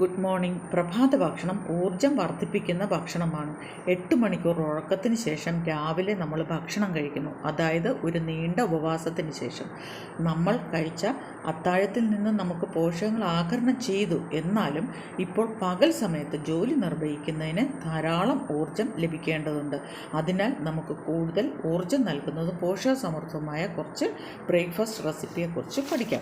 Good morning. പ്രഭാത ഭക്ഷണം ഊർജം വർദ്ധിപ്പിക്കുന്ന ഭക്ഷണമാണ്. എട്ട് മണിക്കൂർ ഉറക്കത്തിന് ശേഷം രാവിലെ നമ്മൾ ഭക്ഷണം കഴിക്കുന്നു. അതായത് ഒരു നീണ്ട ഉപവാസത്തിന് ശേഷം. നമ്മൾ കഴിച്ച അത്താഴത്തിൽ നിന്ന് നമുക്ക് പോഷകങ്ങൾ ആകരണം ചെയ്തു. എന്നാലും ഇപ്പോൾ പകൽ സമയത്ത് ജോലി നിർവഹിക്കുന്നതിന് ധാരാളം ഊർജം ലഭിക്കേണ്ടതുണ്ട്. അതിനാൽ നമുക്ക് കൂടുതൽ ഊർജം നൽകുന്നത് പോഷകസമൃദ്ധമായ കുറച്ച് ബ്രേക്ക്ഫാസ്റ്റ് റെസിപ്പിയെക്കുറിച്ച് പഠിക്കാം.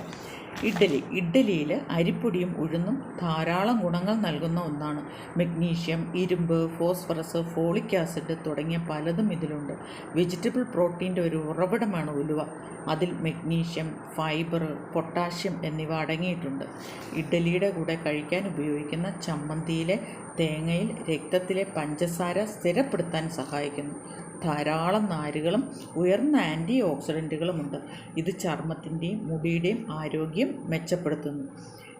ഇഡ്ഡലി. ഇഡ്ഡലിയിൽ അരിപ്പൊടിയും ഉഴുന്നും ധാരാളം ഗുണങ്ങൾ നൽകുന്ന ഒന്നാണ് മഗ്നീഷ്യം ഇരുമ്പ് ഫോസ്ഫറസ് ഫോളിക് ആസിഡ് തുടങ്ങിയ പലതും ഇതിലുണ്ട്. വെജിറ്റബിൾ പ്രോട്ടീന്റെ ഒരു ഉറവിടമാണ് ഉലുവ. അതിൽ മഗ്നീഷ്യം ഫൈബർ പൊട്ടാഷ്യം എന്നിവ അടങ്ങിയിട്ടുണ്ട്. ഇഡ്ഡലിയുടെ കൂടെ കഴിക്കാൻ ഉപയോഗിക്കുന്ന ചമ്മന്തിയിലെ തേങ്ങയിൽ രക്തത്തിലെ പഞ്ചസാര സ്ഥിരപ്പെടുത്താൻ സഹായിക്കുന്നു. ധാരാളം നാരുകളും ഉയർന്ന ആന്റി ഓക്സിഡന്റുകളുമുണ്ട് ഇത് ചർമ്മത്തിന്റെയും മുടിയുടെയും ആരോഗ്യം മെച്ചപ്പെടുത്തുന്നു.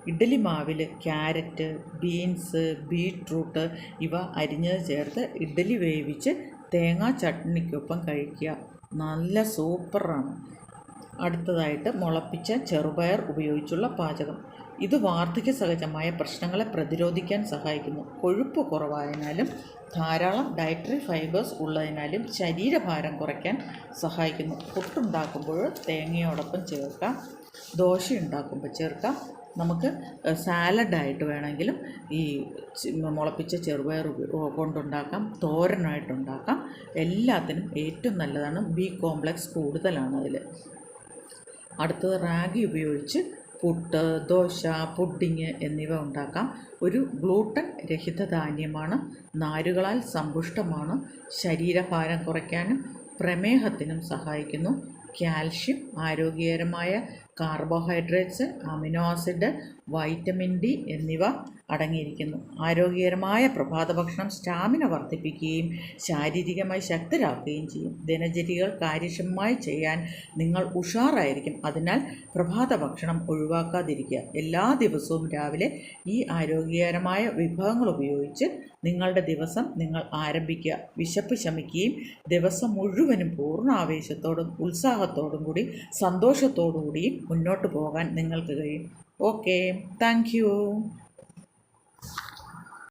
ഇഡ്ഡലി മാവിൽ ക്യാരറ്റ് ബീൻസ് ബീട്രൂട്ട് ഇവ അരിഞ്ഞത് ചേർത്ത് ഇഡ്ഡലി വേവിച്ച് തേങ്ങാ ചട്നിക്കൊപ്പം കഴിക്കുക. നല്ല സൂപ്പറാണ്. അടുത്തതായിട്ട് മുളപ്പിച്ച ചെറുപയർ ഉപയോഗിച്ചുള്ള പാചകം. ഇത് വാർദ്ധക്യ സഹജമായ പ്രശ്നങ്ങളെ പ്രതിരോധിക്കാൻ സഹായിക്കുന്നു. കൊഴുപ്പ് കുറവായതിനാലും ധാരാളം ഡയറ്ററി ഫൈബേഴ്സ് ഉള്ളതിനാലും ശരീരഭാരം കുറയ്ക്കാൻ സഹായിക്കുന്നു. പുട്ടുണ്ടാക്കുമ്പോൾ തേങ്ങയോടൊപ്പം ചേർക്കാം. ദോശ ഉണ്ടാക്കുമ്പോൾ ചേർക്കാം. നമുക്ക് സാലഡായിട്ട് വേണമെങ്കിലും ഈ മുളപ്പിച്ച ചെറുപയർ കൊണ്ടുണ്ടാക്കാം തോരനായിട്ടുണ്ടാക്കാം എല്ലാത്തിനും ഏറ്റവും നല്ലതാണ് ബി കോംപ്ലക്സ് കൂടുതലാണ് അതിൽ അടുത്തത് റാഗി ഉപയോഗിച്ച് പുട്ട് ദോശ പുഡിങ് എന്നിവ ഉണ്ടാക്കാം. ഒരു ഗ്ലൂട്ടൻ രഹിത ധാന്യമാണ്. നാരുകളാൽ സമ്പുഷ്ടമാണ്. ശരീരഭാരം കുറയ്ക്കാനും പ്രമേഹത്തിനും സഹായിക്കുന്നു. കാൽഷ്യം ആരോഗ്യകരമായ carbohydrates amino acid vitamin D എന്നിവ അടങ്ങിയിരിക്കുന്നു. ആരോഗ്യകരമായ പ്രഭാത ഭക്ഷണം സ്റ്റാമിന വർദ്ധിപ്പിക്കുകയും ശാരീരികമായി ശക്തരാക്കുകയും ചെയ്യും. ദിനചര്യകൾ കാര്യക്ഷമമായി ചെയ്യാൻ നിങ്ങൾ ഉഷാറായിരിക്കും. അതിനാൽ പ്രഭാത ഭക്ഷണം ഒഴിവാക്കാതിരിക്കുക. എല്ലാ ദിവസവും രാവിലെ ഈ ആരോഗ്യകരമായ വിഭവങ്ങൾ ഉപയോഗിച്ച് നിങ്ങളുടെ ദിവസം നിങ്ങൾ ആരംഭിക്കുക. വിശപ്പ് ശമിക്കുകയും ദിവസം മുഴുവനും പൂർണ ആവേശത്തോടും ഉത്സാഹത്തോടും കൂടി സന്തോഷത്തോടു കൂടിയും മുന്നോട്ട് പോകാൻ നിങ്ങൾക്ക് കഴിയും. Okay thank